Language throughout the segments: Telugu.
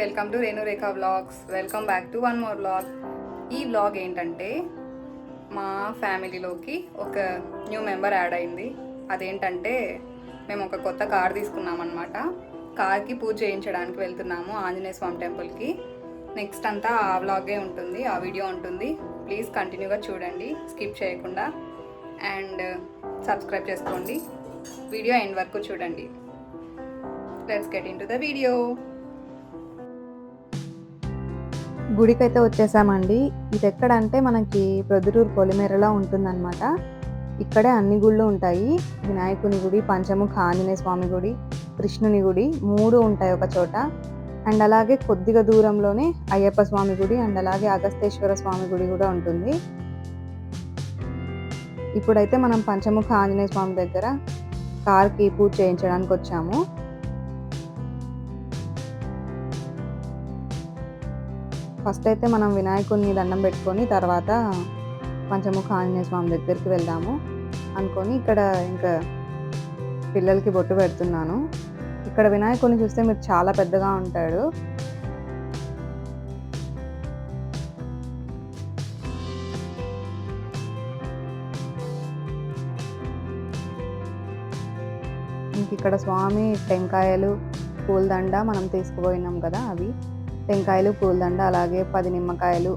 Welcome to Renurekha vlogs. Welcome back to one more vlog. ఈ వ్లాగ్ ఏంటంటే మా ఫ్యామిలీలోకి ఒక న్యూ మెంబర్ యాడ్ అయింది. అదేంటంటే మేము ఒక కొత్త కార్ తీసుకున్నాం అనమాట కార్కి పూజ చేయించడానికి వెళ్తున్నాము ఆంజనేయ స్వామి టెంపుల్కి. నెక్స్ట్ అంతా ఆ వ్లాగే ఉంటుంది ఆ వీడియో ఉంటుంది. ప్లీజ్ కంటిన్యూగా చూడండి స్కిప్ చేయకుండా. అండ్ సబ్స్క్రైబ్ చేసుకోండి. వీడియో ఎండ్ వరకు చూడండి. Let's get into the video. గుడికైతే వచ్చేసామండి. ఇది ఎక్కడ అంటే మనకి ప్రొద్దుటూరు పొలిమేరలో ఉంటుందన్నమాట. ఇక్కడే అన్ని గుళ్ళు ఉంటాయి. వినాయకుని గుడి పంచముఖ ఆంజనేయ స్వామి గుడి కృష్ణుని గుడి మూడు ఉంటాయి ఒక చోట. అండ్ అలాగే కొద్దిగా దూరంలోనే అయ్యప్ప స్వామి గుడి అండ్ అలాగే అగస్తేశ్వర స్వామి గుడి కూడా ఉంటుంది. ఇప్పుడైతే మనం పంచముఖ ఆంజనేయ స్వామి దగ్గర కార్కి పూజ చేయించడానికి వచ్చాము ఫస్ట్ అయితే మనం వినాయకుడిని దండం పెట్టుకొని తర్వాత పంచముఖ ఆంజనేయ స్వామి దగ్గరికి వెళ్దాము అనుకొని ఇక్కడ ఇంకా పిల్లలకి బొట్టు పెడుతున్నాను. ఇక్కడ వినాయకుడిని చూస్తే మీరు చాలా పెద్దగా ఉంటాడు. ఇంక ఇక్కడ స్వామి టెంకాయలు పూలదండ మనం తీసుకుపోయినాం కదా అవి. టెంకాయలు పూలదండ అలాగే పది నిమ్మకాయలు.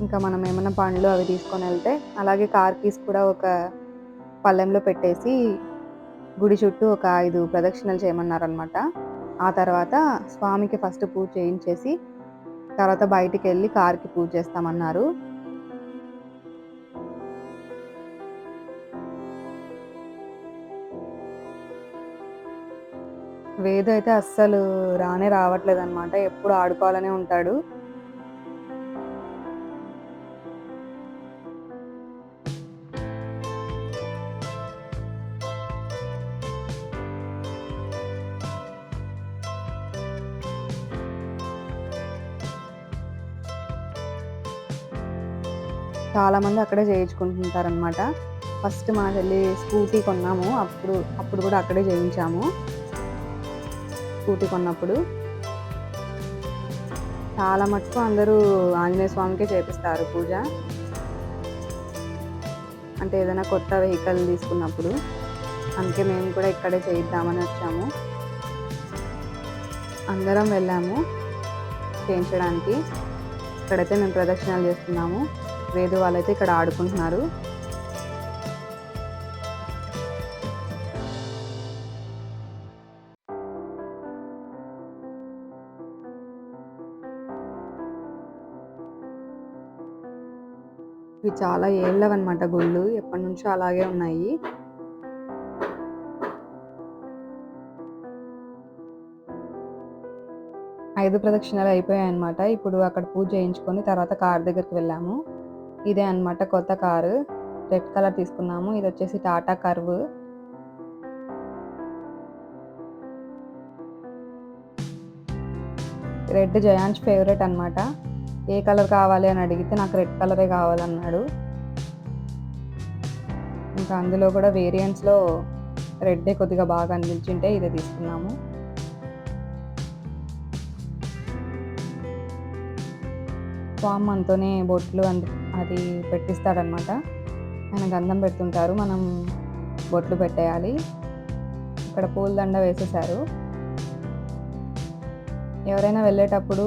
ఇంకా మనం ఏమైనా పండ్లు అవి తీసుకొని వెళ్తే అలాగే కార్ కీస్ కూడా ఒక పళ్ళెంలో పెట్టేసి గుడి చుట్టూ ఒక ఐదు ప్రదక్షిణలు చేయమన్నారనమాట ఆ తర్వాత స్వామికి ఫస్ట్ పూజ చేయించేసి తర్వాత బయటికి వెళ్ళి కార్కి పూజ చేస్తామన్నారు. వేదు అయితే అస్సలు రానే రావట్లేదు అనమాట ఎప్పుడు ఆడుకోవాలనే ఉంటాడు. చాలామంది అక్కడే చేయించుకుంటుంటారనమాట ఫస్ట్ మా చెల్లి స్కూటీ కొన్నాము. అప్పుడు అప్పుడు కూడా అక్కడే చేయించాము. స్కూటీ కొన్నప్పుడు చాలా మటుకు అందరూ ఆంజనేయ స్వామికే చేపిస్తారు పూజ. అంటే ఏదైనా కొత్త వెహికల్ తీసుకున్నప్పుడు అందుకే మేము కూడా ఇక్కడే చేయిద్దామని వచ్చాము. అందరం వెళ్ళాము చేయించడానికి. ఇక్కడైతే మేము ప్రదక్షిణాలు చేస్తున్నాము. వేదు వాళ్ళైతే ఇక్కడ ఆడుకుంటున్నారు. ఇవి చాలా ఏళ్ళవన్నమాట గుళ్ళు. ఎప్పటి నుంచో అలాగే ఉన్నాయి. ఐదు ప్రదక్షిణాలు అయిపోయాయి అనమాట ఇప్పుడు అక్కడ పూజ చేయించుకొని తర్వాత కార్ దగ్గరికి వెళ్ళాము. ఇదే అన్నమాట కొత్త కారు. రెడ్ కలర్ తీసుకున్నాము. ఇది వచ్చేసి టాటా కర్వ్. రెడ్ జయాన్స్ ఫేవరెట్ అన్నమాట. ఏ కలర్ కావాలి అని అడిగితే నాకు రెడ్ కలరే కావాలన్నాడు. ఇంకా అందులో కూడా వేరియంట్స్లో రెడ్డే కొద్దిగా బాగా అనిపించింటే ఇదే తీసుకున్నాము. ఫామ్ మనతోనే బొట్లు అంది అది పెట్టిస్తాడనమాట ఆయన గంధం పెడుతుంటారు మనం బొట్లు పెట్టేయాలి. ఇక్కడ పూలదండ వేసేసారు ఎవరైనా వెళ్ళేటప్పుడు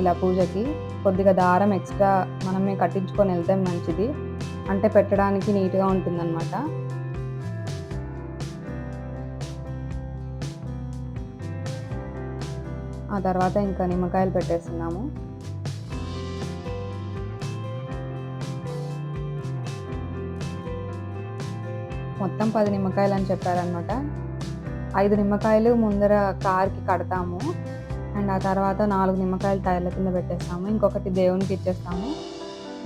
ఇలా పూజకి కొద్దిగా దారం ఎక్స్ట్రా మనమే కట్టించుకొని వెళ్తే మంచిది. అంటే పెట్టడానికి నీట్గా ఉంటుందన్నమాట. ఆ తర్వాత ఇంకా నిమ్మకాయలు పెట్టేస్తున్నాము. మొత్తం పది నిమ్మకాయలు అని చెప్పారనమాట ఐదు నిమ్మకాయలు ముందర కార్కి కడతాము. అండ్ ఆ తర్వాత నాలుగు నిమ్మకాయలు టైర్ల కింద పెట్టేస్తాము. ఇంకొకటి దేవునికి ఇచ్చేస్తాము.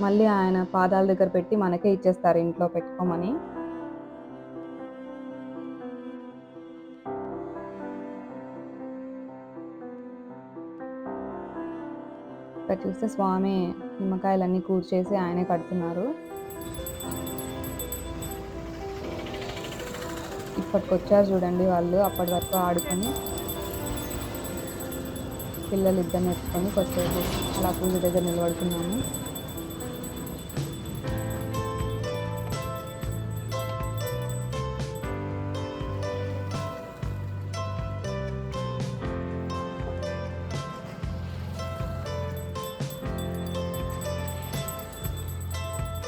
మళ్ళీ ఆయన పాదాల దగ్గర పెట్టి మనకే ఇచ్చేస్తారు ఇంట్లో పెట్టుకోమని. ఇక్కడ చూస్తే స్వామి నిమ్మకాయలన్నీ కూర్చేసి ఆయనే కడుతున్నారు. ఇప్పటికొచ్చారు చూడండి వాళ్ళు అప్పటి వరకు ఆడుకొని. పిల్లలు ఇద్దరిని ఎత్తుకొని కొద్దిసేపు అలా పూజ దగ్గర నిలబడుకున్నాము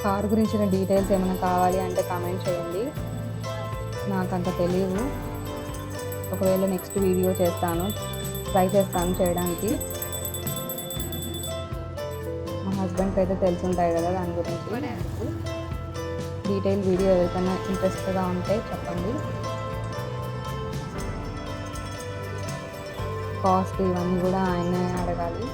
కార్ గురించిన డీటెయిల్స్ ఏమైనా కావాలి అంటే కామెంట్ చేయండి. నాకు అంత తెలియదు ఒకవేళ నెక్స్ట్ వీడియో చేస్తాను. ట్రై చేస్తాను చేయడానికి. మా హస్బెండ్కి అయితే తెలిసి ఉంటాయి కదా దాని గురించి. డీటెయిల్ వీడియో ఎవరికైనా ఇంట్రెస్ట్గా ఉంటే చెప్పండి. కాస్ట్ ఇవన్నీ కూడా ఆయనే అడగాలి.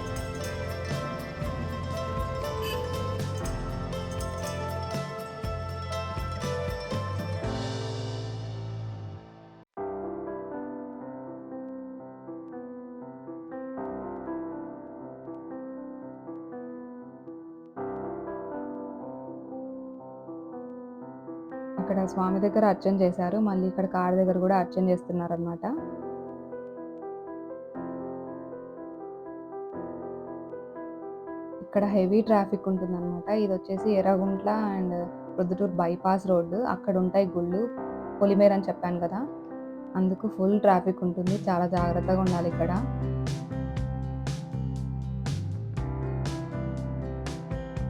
అక్కడ స్వామి దగ్గర అర్చన చేశారు. మళ్ళీ ఇక్కడ కార్ దగ్గర కూడా అర్చన చేస్తున్నారు అనమాట ఇక్కడ హెవీ ట్రాఫిక్ ఉంటుందన్నమాట. ఇది వచ్చేసి Erraguntla and Proddatur bypass road. అక్కడ ఉంటాయి గుళ్ళు. పొలిమేర అని చెప్పాను కదా. అందుకు ఫుల్ ట్రాఫిక్ ఉంటుంది. చాలా జాగ్రత్తగా ఉండాలి ఇక్కడ.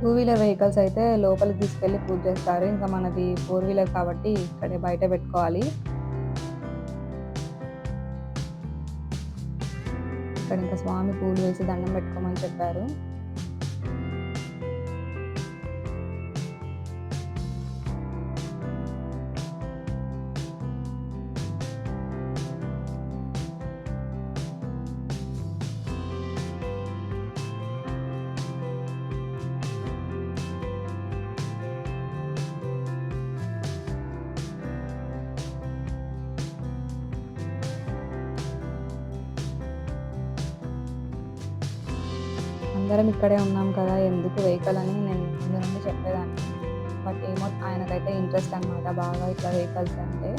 టూ వీలర్ వెహికల్స్ అయితే లోపలికి తీసుకెళ్ళి పూజ చేస్తారు. ఇంకా మనది ఫోర్ వీలర్ కాబట్టి ఇక్కడే బయట పెట్టుకోవాలి. ఇక్కడ ఇంకా స్వామి పూలు వేసి దండం పెట్టుకోమని చెప్పారు. అందరం ఇక్కడే ఉన్నాం కదా ఎందుకు వెహికల్ అని నేను ముందు నుండి చెప్పేదాన్ని. బట్ ఏమో ఆయనకైతే ఇంట్రెస్ట్ అనమాట బాగా ఇట్లా వెహికల్స్ అంటే.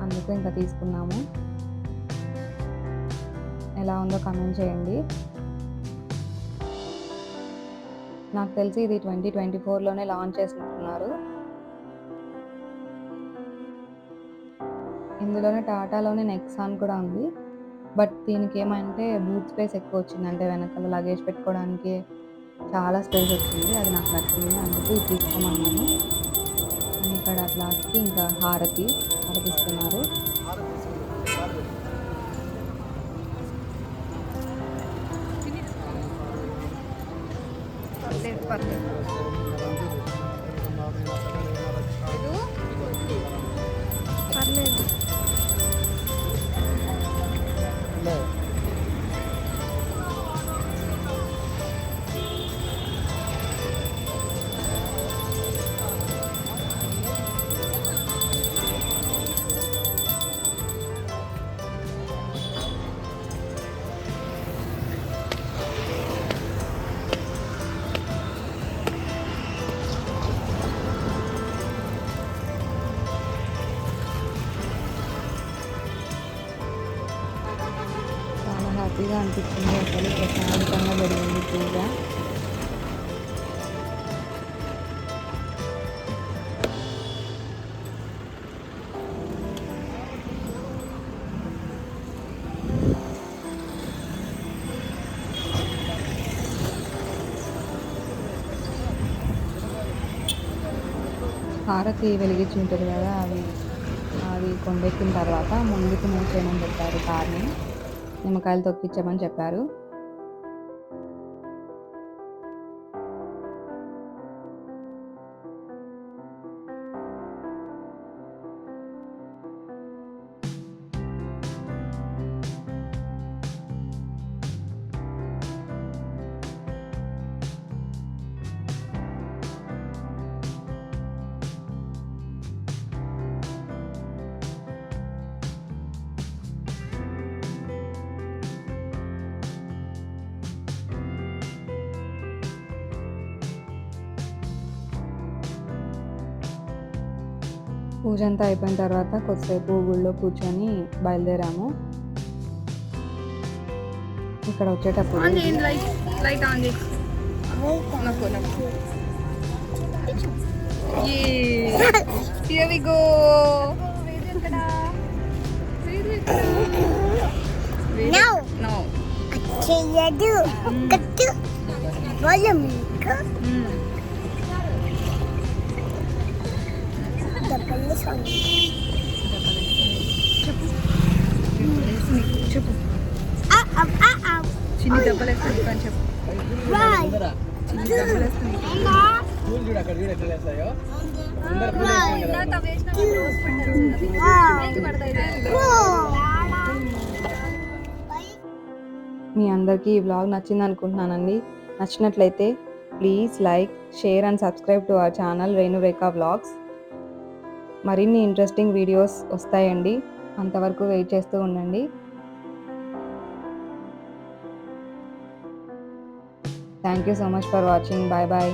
అందుకు ఇంకా తీసుకున్నాము. ఎలా ఉందో కమెంట్ చేయండి. నాకు తెలిసి ఇది ట్వంటీ ట్వంటీ ఫోర్లోనే లాంచ్ చేసినట్టున్నారు. ఇందులోనే టాటాలోనే నెక్సాన్ కూడా ఉంది. బట్ దీనికి ఏమంటే బూట్ స్పేస్ ఎక్కువ వచ్చింది అంటే వెనకాల లగేజ్ పెట్టుకోవడానికి చాలా స్పేస్ వచ్చింది. అది నాకు నచ్చింది. అందుకు తీసుకోమన్నాను. ఇక్కడ లాస్ట్కి ఇంకా హారతి హారతిస్తున్నారు పర్లేదు పర్లేదు. చాలా హ్యాపీగా అనిపించింది అసలు. ప్రశాంతంగా జరిగింది పూజ. హారతి వెలిగించి ఉంటుంది కదా అవి అవి కొండెక్కిన తర్వాత ముందుకు మూవ్ చేయమని చెప్పారు కార్ని. నిమ్మకాయలు తొక్కించమని చెప్పారు. పూజ అంతా అయిపోయిన తర్వాత కొద్దిసేపు గుళ్ళో కూర్చొని బయలుదేరాము. ఇక్కడ వచ్చేటప్పుడు ఆన్ చేయండి లైట్ లైట్ ఆన్ చేయి. నొక్కు నొక్కు here we go No. No చేయదు కట్టు వాళ్ళం డబ్బులు సొంత చెప్పు ఆ ఆ ఆ ఆ. చిన్ని దెబ్బలు వేస్తుంది అని చెప్పు చిన్ని పూలు చూడు అక్కడ చూడు ఎట్లా కదా. మీ అందరికీ ఈ వ్లాగ్ నచ్చింది అనుకుంటున్నానండి. నచ్చినట్లయితే please like share and subscribe to our channel Renurekha vlogs మరిన్ని ఇంట్రెస్టింగ్ వీడియోస్ వస్తాయండి. అంతవరకు వెయిట్ చేస్తూ ఉండండి. Thank you so much for watching bye bye